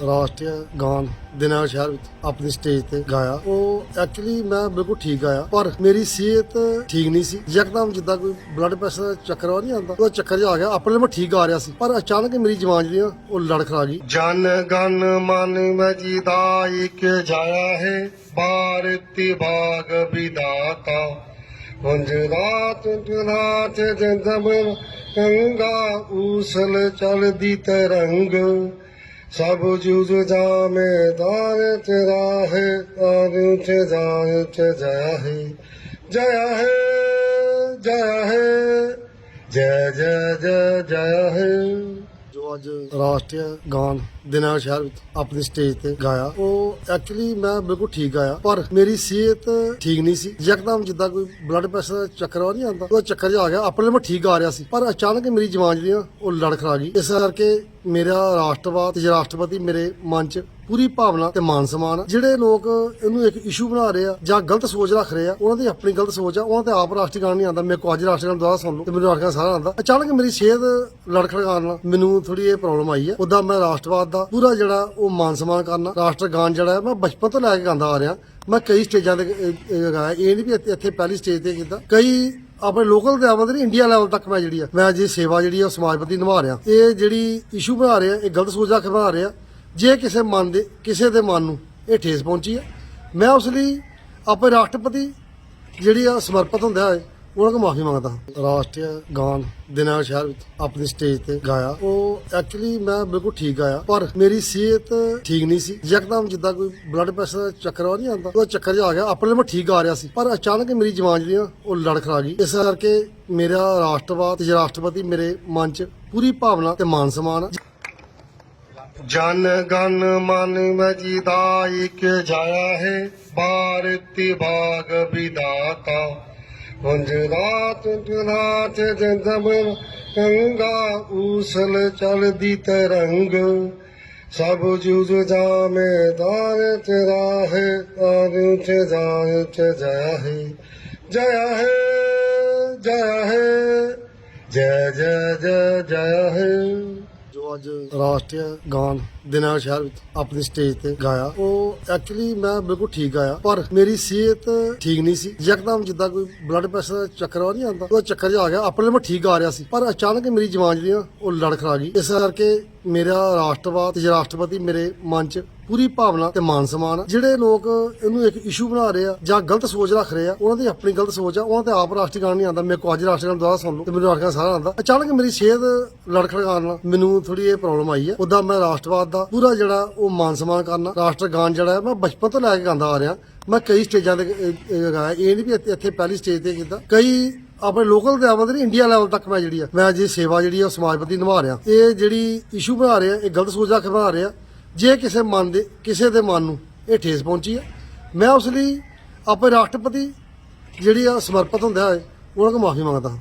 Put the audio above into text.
ਰਾਸ਼ਟਰੀ ਗਾਨ ਦਿਨਾਰ ਸ਼ਹਿਰ ਵਿੱਚ ਆਪਣੀ ਸਟੇਜ ਤੇ ਗਾਇਆ। ਉਹ ਐਕਚੁਅਲੀ ਮੈਂ ਬਿਲਕੁਲ ਠੀਕ ਗਾਇਆ ਪਰ ਮੇਰੀ ਸਿਹਤ ਠੀਕ ਨਹੀਂ ਸੀ। ਯਕਦਮ ਜਿੱਦਾਂ ਕੋਈ ਬਲੱਡ ਪ੍ਰੈਸ਼ਰ ਦਾ ਚੱਕਰ ਆ ਨਹੀਂ ਆਉਂਦਾ ਉਹ ਚੱਕਰ ਜਿਹਾ ਆ ਗਿਆ। ਆਪਣੇ ਮੈਂ ਠੀਕ ਗਾ ਰਿਹਾ ਸੀ, ਪਰ ਅਚਾਨਕ ਮੇਰੀ ਜਵਾਨ ਜਿਹੜੀ ਆ, ਉਹ ਲੜਖੜਾ ਗਈ। ਜਨ ਗਨ ਮਨ ਮਜੀਦਾ, ਇੱਕ ਜਾਇਆ ਹੈ। ਭਾਰਤੀ ਬਾਗ ਵਿਦਾਤਾ। ਗੁੰਜਰਾਤ ਗੁੰਜਰਾਤ ਜੰਦਮ ਗੰਗਾ ਊਸਲ ਚਲਦੀ ਤਰੰਗ। ਸਭ ਜੁਜ ਜਾਮੇ ਦਾਰ ਤੇਰਾ ਹੈ ਤਾਰੂ ਤੇ ਜਾਏ ਤੇ ਜਇਆ ਹੈ। ਜਇਆ ਹੈ ਜਇਆ ਹੈ। ਜੈ ਜੈ ਜੈ, ਜਇਆ ਹੈ। ਜੋ ਅੱਜ ਰਾਸ਼ਟਰੀ ਗਾਨ ਦਿਨਾਰ ਸ਼ਹਿਰ ਵਿੱਚ ਆਪਣੀ ਸਟੇਜ ਤੇ ਗਾਇਆ, ਉਹ ਐਕਚੁਅਲੀ ਮੈਂ ਬਿਲਕੁਲ ਠੀਕ ਗਾਇਆ, ਪਰ ਮੇਰੀ ਸਿਹਤ ਠੀਕ ਨਹੀਂ ਸੀ। ਯਕਦਮ ਜਿੱਦਾਂ ਕੋਈ ਬਲੱਡ ਪ੍ਰੈਸ਼ਰ ਦਾ ਚੱਕਰ ਆ ਨਹੀਂ ਆਉਂਦਾ ਉਹ ਚੱਕਰ ਜਿਹਾ ਆ ਗਿਆ, ਆਪਣੇ ਲਈ ਮੈਂ ਠੀਕ ਆ ਰਿਹਾ ਸੀ। ਪਰ ਅਚਾਨਕ ਮੇਰੀ ਜਵਾਨ ਜਿਹੜੀ ਆ ਉਹ ਲੜਖੜਾ ਗਈ। ਇਸ ਕਰਕੇ ਮੇਰਾ ਰਾਸ਼ਟਰਵਾਦ ਤੇ ਰਾਸ਼ਟਰਪਤੀ ਮੇਰੇ ਮਨ 'ਚ ਪੂਰੀ ਭਾਵਨਾ ਤੇ ਮਾਨ ਸਮਾਨ ਜਿਹੜੇ ਲੋਕ ਇਹਨੂੰ ਇੱਕ ਇਸ਼ੂ ਬਣਾ ਰਹੇ ਆ ਜਾਂ ਗਲਤ ਸੋਚ ਰੱਖ ਰਹੇ ਆ, ਉਹਨਾਂ ਦੀ ਆਪਣੀ ਗਲਤ ਸੋਚ ਆ, ਉਹਨਾਂ ਤੇ ਆਪ ਰਾਸ਼ਟਰੀ ਗਾਣ ਨਹੀਂ ਆਉਂਦਾ। ਮੇਰੇ ਕੋ ਅੱਜ ਰਾਸ਼ਟਰੀ ਗਾਣ ਦੁਆਰਾ ਸੁਣ ਲਓ ਤੇ ਮੈਨੂੰ ਰਾਸ਼ਟਰੀ ਗਾਣ ਸਾਰਾ ਆਉਂਦਾ। ਅਚਾਨਕ ਮੇਰੀ ਸਿਹਤ ਲੜਖੜਾਉਣ ਨਾਲ ਮੈਨੂੰ ਥੋੜੀ ਇਹ ਪ੍ਰੋਬਲਮ ਆਈ ਹੈ ਉਦਾਂ ਮੈਂ ਰਾਸ਼ਟਰਵਾਦ ਦਾ ਪੂਰਾ ਜਿਹੜਾ ਉਹ ਮਾਨ ਸਮਾਨ ਕਰਨਾ ਰਾਸ਼ਟਰ ਗਾਣ ਜਿਹੜਾ ਮੈਂ ਬਚਪਨ ਤੋਂ ਲੈ ਕੇ ਗਾਉਂਦਾ ਆ ਰਿਹਾ। ਮੈਂ ਕਈ ਸਟੇਜਾਂ ਤੇ ਇਹ- ਗਾਇਆ ਇਹ ਨਹੀਂ ਵੀ ਇੱਥੇ ਇੱਥੇ ਪਹਿਲੀ ਸਟੇਜ ਤੇ ਕੀਤਾ। ਕਈ ਆਪਣੇ ਲੋਕਲ ਤੇ ਆਵਾਂ ਨਹੀਂ ਇੰਡੀਆ ਲੈਵਲ ਤੱਕ ਮੈਂ ਜਿਹੜੀ ਆ, ਮੈਂ ਜੇ ਸੇਵਾ ਜਿਹੜੀ ਆ ਉਹ ਸਮਾਜ ਪ੍ਰਤੀ ਨਿਭਾ ਰਿਹਾ। ਇਹ ਜਿਹੜੀ ਇਸ਼ੂ ਬਣਾ ਰਹੇ ਆ, ਇਹ ਗਲਤ ਸੋਚ ਰੱਖ ਕੇ ਬਣਾ ਰਹੇ ਆ, ਜੇ ਕਿਸੇ ਮਨ ਦੇ, ਕਿਸੇ ਦੇ ਮਨ ਨੂੰ ਇਹ ਠੇਸ ਪਹੁੰਚੀ ਆ, ਮੈਂ ਉਸ ਲਈ ਆਪਣੇ ਰਾਸ਼ਟਰਪਤੀ ਜਿਹੜੀ ਆ ਸਮਰਪਿਤ ਹੁੰਦਾ ਹੈ ਉਹਨਾਂ ਕੋਲ ਮਾਫੀ ਮੰਗਦਾ। ਰਾਸ਼ਟਰੀ ਗਾਨ ਦਿਨਾਰ ਸ਼ਹਿਰ ਵਿੱਚ ਆਪਣੀ ਸਟੇਜ ਤੇ ਗਾਇਆ। ਉਹ ਐਕਚੁਅਲੀ ਮੈਂ ਬਿਲਕੁਲ ਠੀਕ ਗਾਇਆ, ਪਰ ਮੇਰੀ ਸਿਹਤ ਠੀਕ ਨਹੀਂ ਸੀ। ਯਕਦਮ ਜਿੱਦਾਂ ਕੋਈ ਬਲੱਡ ਪ੍ਰੈਸ਼ਰ ਦਾ ਚੱਕਰ ਆ ਨਹੀਂ ਆਉਂਦਾ ਉਹ ਚੱਕਰ ਜਿਹਾ ਆ ਗਿਆ। ਆਪਣੇ ਲਈ ਮੈਂ ਠੀਕ ਗਾ ਰਿਹਾ ਸੀ, ਪਰ ਅਚਾਨਕ ਮੇਰੀ ਜਵਾਨ ਜਿਹੜੀ ਆ, ਉਹ ਲੜਖੜਾ ਗਈ। ਇਸ ਕਰਕੇ ਮੇਰਾ ਰਾਸ਼ਟਰਵਾਦ ਤੇ ਰਾਸ਼ਟਰਪਤੀ ਮੇਰੇ ਮਨ 'ਚ ਪੂਰੀ ਭਾਵਨਾ ਤੇ ਮਾਨ ਸਮਾਨ ਜਨ ਗਨ ਮਨ ਮਜੀਦਾ, ਇੱਕ ਜਾਇਆ ਹੈ। ਭਾਰਤੀ ਬਾਗ ਵਿਦਾਤਾ ਗੁੰਜਰਾਤ ਗੁੰਜਰਾਤ ਜੰਦਮ ਗੰਗਾ ਊਸਲ ਚਲਦੀ ਤਰੰਗ। ਸਭ ਜੁਜ ਜਾਮੇ ਦਾਰ ਤੇਰਾ ਹੈ ਤਾਰੂ ਤੇ ਜਾਏ ਤੇ ਜਇਆ ਹੈ ਜਇਆ ਹੈ ਜਇਆ ਹੈ, ਜੈ ਜੈ ਜੈ ਜਇਆ ਹੈ। ਜੋ ਅੱਜ ਰਾਸ਼ਟਰੀ ਗਾਨ ਦਿਨਾਰ ਸ਼ਹਿਰ ਵਿੱਚ ਆਪਣੀ ਸਟੇਜ ਤੇ ਗਾਇਆ। ਉਹ ਐਕਚੁਅਲੀ ਮੈਂ ਬਿਲਕੁਲ ਠੀਕ ਗਾਇਆ, ਪਰ ਮੇਰੀ ਸਿਹਤ ਠੀਕ ਨਹੀਂ ਸੀ। ਯਕਦਮ ਜਿੱਦਾਂ ਕੋਈ ਬਲੱਡ ਪ੍ਰੈਸ਼ਰ ਦਾ ਚੱਕਰ ਆ ਨਹੀਂ ਆਉਂਦਾ ਉਹ ਚੱਕਰ ਜਿਹਾ ਆ ਗਿਆ। ਆਪਣੇ ਲਈ ਮੈਂ ਠੀਕ ਆ ਰਿਹਾ ਸੀ, ਪਰ ਅਚਾਨਕ ਮੇਰੀ ਜਵਾਨ ਜਿਹੜੀ ਆ, ਉਹ ਲੜਖੜਾ ਗਈ। ਇਸ ਕਰਕੇ ਮੇਰਾ ਰਾਸ਼ਟਰਵਾਦ ਤੇ ਰਾਸ਼ਟਰਪਤੀ ਮੇਰੇ ਮਨ 'ਚ ਪੂਰੀ ਭਾਵਨਾ ਤੇ ਮਾਨ ਸਮਾਨ ਜਿਹੜੇ ਲੋਕ ਇਹਨੂੰ ਇੱਕ ਇਸ਼ੂ ਬਣਾ ਰਹੇ ਆ ਜਾਂ ਗਲਤ ਸੋਚ ਰੱਖ ਰਹੇ ਆ, ਉਹਨਾਂ ਦੀ ਆਪਣੀ ਗਲਤ ਸੋਚ ਆ, ਉਹਨਾਂ ਤੇ ਆਪ ਰਾਸ਼ਟਰੀ ਗਾਣ ਨਹੀਂ ਆਉਂਦਾ। ਮੇਰੇ ਕੋ ਅੱਜ ਰਾਸ਼ਟਰੀ ਗਾਣ ਦੁਆਰਾ ਸੁਣ ਲਓ ਤੇ ਮੈਨੂੰ ਰਾਸ਼ਟਰੀ ਗਾਣ ਸਾਰਾ ਆਉਂਦਾ। ਅਚਾਨਕ ਮੇਰੀ ਸਿਹਤ ਲੜਖੜਾਉਣ ਨਾਲ ਮੈਨੂੰ ਥੋੜੀ ਇਹ ਪ੍ਰੋਬਲਮ ਆਈ ਹੈ ਉਦਾਂ ਮੈਂ ਰਾਸ਼ਟਰਵਾਦ ਦਾ ਪੂਰਾ ਜਿਹੜਾ ਉਹ ਮਾਨ ਸਨਮਾਨ ਕਰਨਾ, ਰਾਸ਼ਟਰ ਗਾਨ ਜਿਹੜਾ ਹੈ, ਮੈਂ ਬਚਪਨ ਤੋਂ ਲੈ ਕੇ ਗਾਉਂਦਾ ਆ ਰਿਹਾ। ਮੈਂ ਕਈ ਸਟੇਜਾਂ ਤੇ ਗਾਇਆ। ਇਹ ਨਹੀਂ ਵੀ ਇੱਥੇ ਪਹਿਲੀ ਸਟੇਜ ਤੇ ਕੀਤਾ। ਕਈ ਆਪਣੇ ਲੋਕਲ ਤੇ ਆਵਾਂ ਨਹੀਂ ਇੰਡੀਆ ਲੈਵਲ ਤੱਕ ਮੈਂ ਜਿਹੜੀ ਆ, ਮੈਂ ਜੀ ਸੇਵਾ ਜਿਹੜੀ ਆ, ਉਹ ਸਮਾਜ ਪ੍ਰਤੀ ਨਿਭਾ ਰਿਹਾ। ਇਹ ਜਿਹੜੀ ਇਸ਼ੂ ਬਣਾ ਰਿਹਾ, ਇਹ ਗਲਤ ਸੋਚ ਰੱਖ ਬਣਾ ਰਿਹਾ। ਜੇ ਕਿਸੇ ਮਨ ਦੇ, ਕਿਸੇ ਦੇ ਮਨ ਨੂੰ ਇਹ ਠੇਸ ਪਹੁੰਚੀ ਆ, ਮੈਂ ਉਸ ਲਈ ਆਪਣੇ ਰਾਸ਼ਟਰਪਤੀ ਜਿਹੜੀ ਆ, ਸਮਰਪਿਤ ਹੁੰਦਾ ਹੈ, ਉਹਨਾਂ ਕੋਲ ਮਾਫੀ ਮੰਗਦਾ ਹਾਂ।